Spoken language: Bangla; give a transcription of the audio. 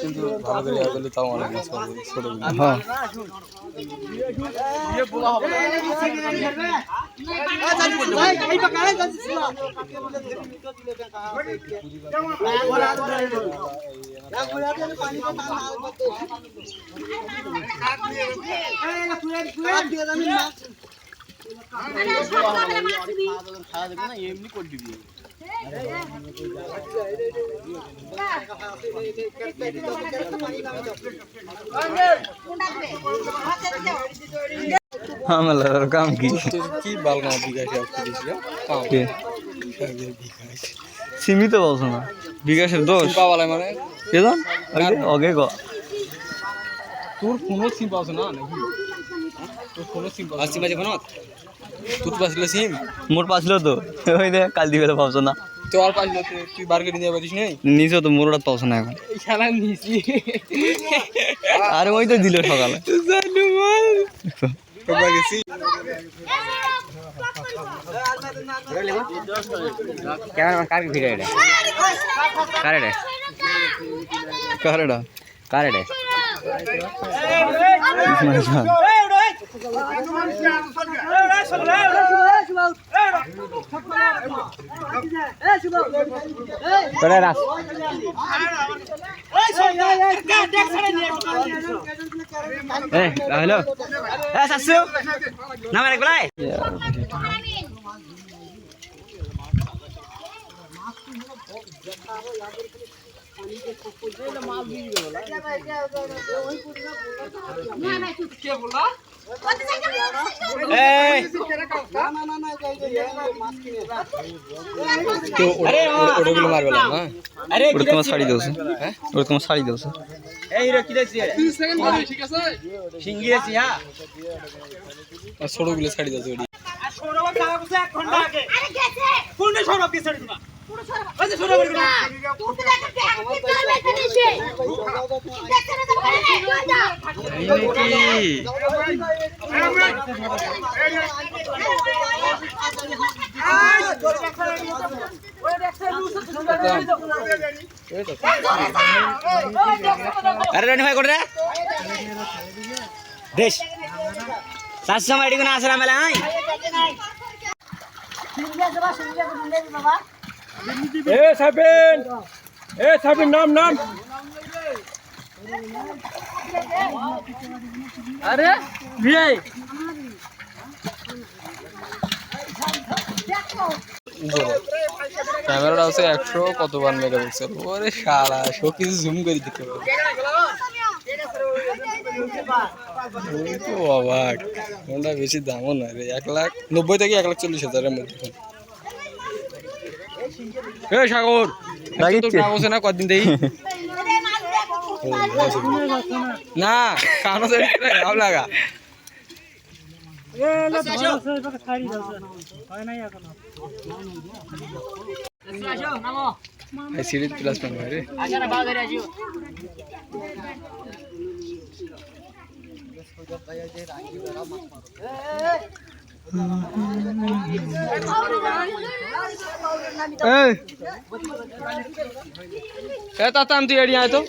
কিন্তু ভালো করে ইয়া তাও অনেক ছোটগুলো হ্যাঁ এমনি করে দিবি আমার কাম কি তোর কি বালগা বিকাশে অফ করেছিল কাম কে? বিকাশ সীমিত বলছো না বিকাশের দোষ পাওয়ালে মানে কেজন ওকে ক তোর কোনো সিম পাওছ না নাকি তোর কোনো সিম পাওছ সিম আছে কোনো তোর পাছিল সিম মোর পাছিল তো ওই দে কাল দিবে পাবছো না তোর পাছিল তুই বার করে নিয়ে পারিস নাই নিচে তো মোরটা পাবছো না এখন খেলা নিছি আরে ওই তো দিল সকালে কার এটা কার এটা কারেডা কার এটা করে রাখ এই হ্যালো এই সাসু নাম এক বলাই এই! তো ওটাগুলো মারবে না হ্যাঁ তোমার শাড়ি দোষ ওটা তোমার শাড়ি হ্যাঁ কোন তো দেখা দেখ কি করবে নাকি আরে রানি ভাই কোটরে দেশ। সাতশো মাইডি আসরা মেলা নাই এ সাবিন এ সাবিন নাম নাম। আরে ভিআই। ক্যামেরাটা আছে একশো কত বার মেগাপিক্সেল। ওরে সারা সব কিছু জুম করে দিতে তো অবাক। ফোনটা বেশি দামও নয় রে এক লাখ নব্বই থেকে এক লাখ চল্লিশ হাজারের মধ্যে এ সাগর হচ্ছে না কদিন দেই না কানো সাইড ভালো লাগা। সিরিজ প্লাস পান রে। এই এ তাতাম তুই এড়িয়ে আয় তো।